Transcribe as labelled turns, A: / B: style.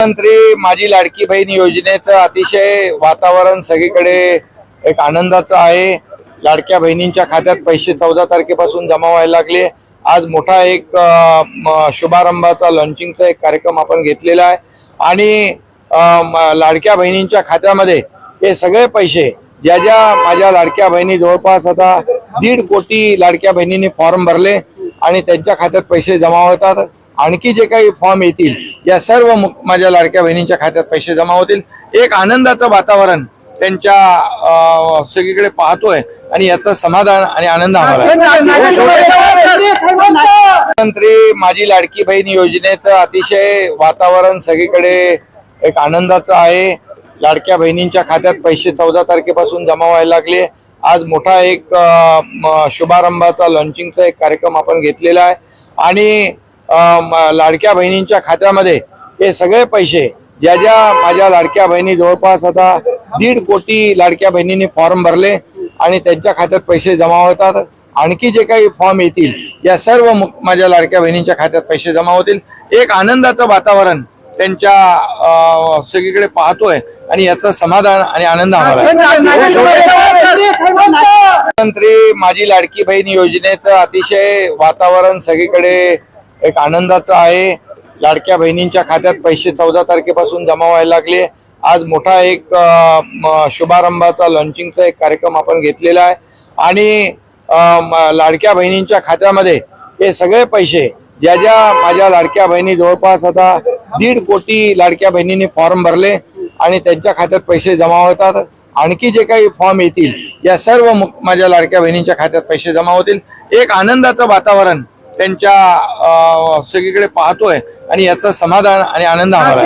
A: मुख्यमंत्री माझी लाडकी बहीण योजनेचं अतिशय वातावरण सगळीकडे एक आनंदाचं आहे. लाडक्या बहिणींच्या खात्यात पैसे चौदा तारखेपासून जमा व्हायला लागले. आज मोठा एक म, शुभारंभाचा लॉन्चिंगचा एक कार्यक्रम आपण घेतलेला आहे. आणि लाडक्या बहिणींच्या खात्यामध्ये हे सगळे पैसे ज्या ज्या माझ्या लाडक्या बहिणी जवळपास आता दीड कोटी लाडक्या बहिणींनी फॉर्म भरले आणि त्यांच्या खात्यात पैसे जमा होतात. आणखी जे काही फॉर्म येतील या सर्व माझ्या लाडक्या बहिणींच्या खात्यात पैसे जमा होतील एक आनंदाचं वातावरण त्यांच्या सगळीकडे पाहतोय आणि याचं समाधान आणि आनंद आम्हाला आहे. मुख्यमंत्री माझी लाडकी बहीण योजनेचं अतिशय वातावरण सगळीकडे एक आनंदाचं आहे लाडक्या बहिणींच्या खात्यात पैसे चौदा तारखेपासून जमा व्हायला लागले आज मोठा एक शुभारंभाचा लॉन्चिंगचा एक कार्यक्रम आपण घेतलेला आहे आणि लाडक्या बहिणींच्या खात्यामध्ये हे सगळे पैसे ज्या ज्या माझ्या लाडक्या बहिणी जवळपास आता दीड कोटी लाडक्या बहिणींनी फॉर्म भरले आणि त्यांच्या खात्यात पैसे जमा होतात. आणखी जे काही फॉर्म येतील या सर्व माझ्या लाडक्या बहिणींच्या खात्यात पैसे जमा होतील. एक आनंदाचं वातावरण त्यांच्या सगळीकडे पाहतोय आणि याचं समाधान आणि आनंद आम्हाला माझी लाडकी बहीण योजनेचं अतिशय वातावरण सगळीकडे एक आनंदाचं आहे. लाडक्या बहिणींच्या खात्यात पैसे चौदा तारखेपासून जमा व्हायला लागले. आज मोठा एक शुभारंभाचा लॉन्चिंगचा एक कार्यक्रम आपण घेतलेला आहे. आणि लाडक्या बहिणींच्या खात्यामध्ये हे सगळे पैसे ज्या ज्या माझ्या लाडक्या बहिणी जवळपास आता दीड कोटी लाडक्या बहिणींनी फॉर्म भरले आणि त्यांच्या खात्यात पैसे जमा होतात. आणखी जे काही फॉर्म येतील या सर्व माझ्या लाडक्या बहिणींच्या खात्यात पैसे जमा होतील. एक आनंदाचं वातावरण त्यांच्या अं, सगळीकडे पाहतोय आणि याचं समाधान आणि आनंद आम्हाला.